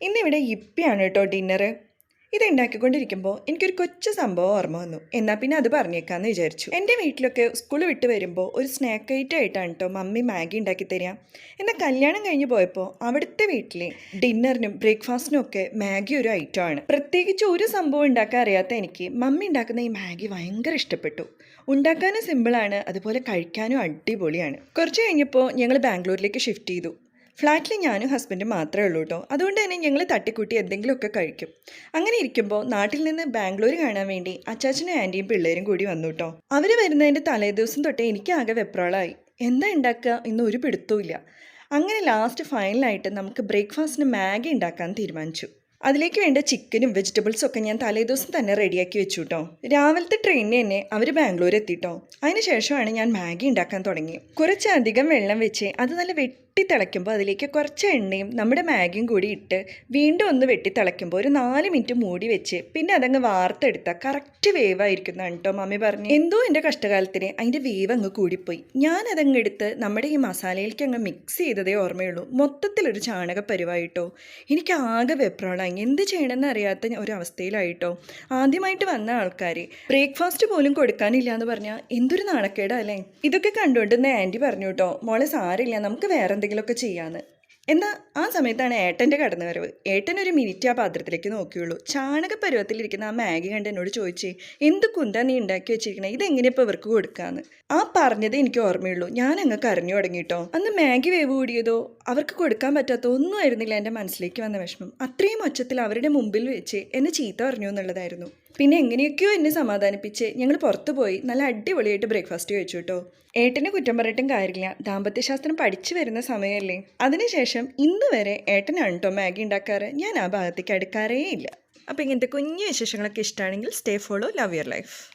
ഇന്നിവിടെ ഇപ്പിയാണ് കേട്ടോ ഡിന്നർ ഇത് ഉണ്ടാക്കിക്കൊണ്ടിരിക്കുമ്പോൾ എനിക്കൊരു കൊച്ചു സംഭവം ഓർമ്മ വന്നു. എന്നാൽ പിന്നെ അത് പറഞ്ഞേക്കാന്ന് വിചാരിച്ചു. എന്റെ വീട്ടിലൊക്കെ സ്കൂൾ വിട്ട് വരുമ്പോൾ ഒരു സ്നാക്ക് ഐറ്റം ആയിട്ടാണ് കേട്ടോ മമ്മി മാഗി ഉണ്ടാക്കി തരിക. എന്നാൽ കല്യാണം കഴിഞ്ഞ് പോയപ്പോൾ അവിടുത്തെ വീട്ടിലെ ഡിന്നറിനും ബ്രേക്ക്ഫാസ്റ്റിനും ഒക്കെ മാഗി ഒരു ഐറ്റം ആണ്. പ്രത്യേകിച്ച് ഒരു സംഭവം ഉണ്ടാക്കാൻ അറിയാത്ത എനിക്ക് മമ്മി ഉണ്ടാക്കുന്ന ഈ മാഗി ഭയങ്കര ഇഷ്ടപ്പെട്ടു. ഉണ്ടാക്കാനും സിമ്പിളാണ് അതുപോലെ കഴിക്കാനും അടിപൊളിയാണ്. കുറച്ച് കഴിഞ്ഞപ്പോൾ ഞങ്ങൾ ബാംഗ്ലൂരിലേക്ക് ഷിഫ്റ്റ് ചെയ്തു. ഫ്ലാറ്റിൽ ഞാനും ഹസ്ബൻഡും മാത്രമേ ഉള്ളൂ കേട്ടോ അതുകൊണ്ട് തന്നെ ഞങ്ങൾ തട്ടിക്കൂട്ടി എന്തെങ്കിലുമൊക്കെ കഴിക്കും. അങ്ങനെ ഇരിക്കുമ്പോൾ നാട്ടിൽ നിന്ന് ബാംഗ്ലൂർ കാണാൻ വേണ്ടി അച്ചാച്ചനും ആന്റിയും പിള്ളേരും കൂടി വന്നു കേട്ടോ അവർ വരുന്നതിന്റെ തലേദിവസം തൊട്ടേ എനിക്ക് ആകെ വെപ്രാളായി. എന്താ ഉണ്ടാക്കുക ഇന്ന് ഒരു പിടുത്തവും അങ്ങനെ ലാസ്റ്റ് ഫൈനലായിട്ട് നമുക്ക് ബ്രേക്ക്ഫാസ്റ്റിന് മാഗി ഉണ്ടാക്കാൻ തീരുമാനിച്ചു. അതിലേക്ക് വേണ്ട ചിക്കനും വെജിറ്റബിൾസും ഒക്കെ ഞാൻ തലേദിവസം തന്നെ റെഡിയാക്കി വെച്ചു കേട്ടോ രാവിലത്തെ ട്രെയിനിന് തന്നെ അവർ ബാംഗ്ലൂർ എത്തിട്ടോ അതിനുശേഷമാണ് ഞാൻ മാഗി ഉണ്ടാക്കാൻ തുടങ്ങി കുറച്ചധികം വെള്ളം വെച്ച് അത് നല്ല തിളയ്ക്കുമ്പോൾ അതിലേക്ക് കുറച്ച് എണ്ണയും നമ്മുടെ മാഗിയും കൂടി ഇട്ട് വീണ്ടും ഒന്ന് വെട്ടി തിളയ്ക്കുമ്പോൾ ഒരു നാല് മിനിറ്റ് മൂടി വെച്ച് പിന്നെ അതങ്ങ് വാർത്തെടുത്താൽ കറക്റ്റ് വേവ് ആയിരിക്കുന്നതാണ് കേട്ടോ മമ്മി പറഞ്ഞു. എന്തോ എന്റെ കഷ്ടകാലത്തിന് അതിന്റെ വേവ് അങ്ങ് കൂടിപ്പോയി. ഞാൻ എടുത്ത് നമ്മുടെ ഈ മസാലയിലേക്ക് അങ്ങ് മിക്സ് ചെയ്തതേ ഓർമ്മയുള്ളൂ. മൊത്തത്തിലൊരു ചാണക പരിവായിട്ടോ എനിക്ക് ആകെ വെപ്രാളായി. എന്ത് ചെയ്യണമെന്ന് അറിയാത്ത ഒരവസ്ഥയിലായിട്ടോ ആദ്യമായിട്ട് വന്ന ആൾക്കാർ ബ്രേക്ക്ഫാസ്റ്റ് പോലും കൊടുക്കാനില്ല എന്ന് പറഞ്ഞാൽ എന്തൊരു നാണക്കേടാ അല്ലേ? ഇതൊക്കെ കണ്ടുകൊണ്ടിരുന്ന ആന്റി പറഞ്ഞു കേട്ടോ മോളെ സാരില്ല നമുക്ക് വേറെ എന്തെങ്കിലുമൊക്കെ ചെയ്യാമെന്ന് എന്നാൽ ആ സമയത്താണ് ഏട്ടന്റെ കടന്നു വരവ് ഏട്ടൻ ഒരു മിനിറ്റ് ആ പാത്രത്തിലേക്ക് നോക്കിയുള്ളൂ. ചാണക പരുവത്തിലിരിക്കുന്ന ആ മാഗി കണ്ട് എന്നോട് ചോദിച്ചേ എന്ത് കുന്താ നീ ഉണ്ടാക്കി വെച്ചിരിക്കണേ? ഇതെങ്ങനെയപ്പോൾ ഇവർക്ക് കൊടുക്കാന്ന്? ആ പറഞ്ഞത് എനിക്ക് ഓർമ്മയുള്ളൂ. ഞാൻ അങ്ങ് കരഞ്ഞു തുടങ്ങിയിട്ടോ അന്ന് മാഗി വേവ് കൂടിയതോ അവർക്ക് കൊടുക്കാൻ പറ്റാത്ത ഒന്നും ആയിരുന്നില്ല എന്റെ മനസ്സിലേക്ക് വന്ന വിഷമം. അത്രയും ഒച്ചത്തിൽ അവരുടെ മുമ്പിൽ വെച്ച് എന്നെ ചീത്ത പറഞ്ഞു എന്നുള്ളതായിരുന്നു. പിന്നെ എങ്ങനെയൊക്കെയോ എന്നെ സമാധാനിപ്പിച്ച് ഞങ്ങൾ പുറത്തു പോയി നല്ല അടിപൊളിയായിട്ട് ബ്രേക്ക്ഫാസ്റ്റ് കഴിച്ചു കേട്ടോ. ഏട്ടനെ കുറ്റം പറഞ്ഞിട്ടും കാര്യമില്ല. ദാമ്പത്യശാസ്ത്രം പഠിച്ചു വരുന്ന സമയമല്ലേ? അതിനുശേഷം ഇന്ന് വരെ ഏട്ടനാണ് കേട്ടോ മാഗി ഉണ്ടാക്കാറ്. ഞാൻ ആ ഭാഗത്തേക്ക് അടുക്കാറേ ഇല്ല അപ്പോൾ ഇങ്ങനത്തെ കുഞ്ഞു വിശേഷങ്ങളൊക്കെ ഇഷ്ടമാണെങ്കിൽ stay follow love your life.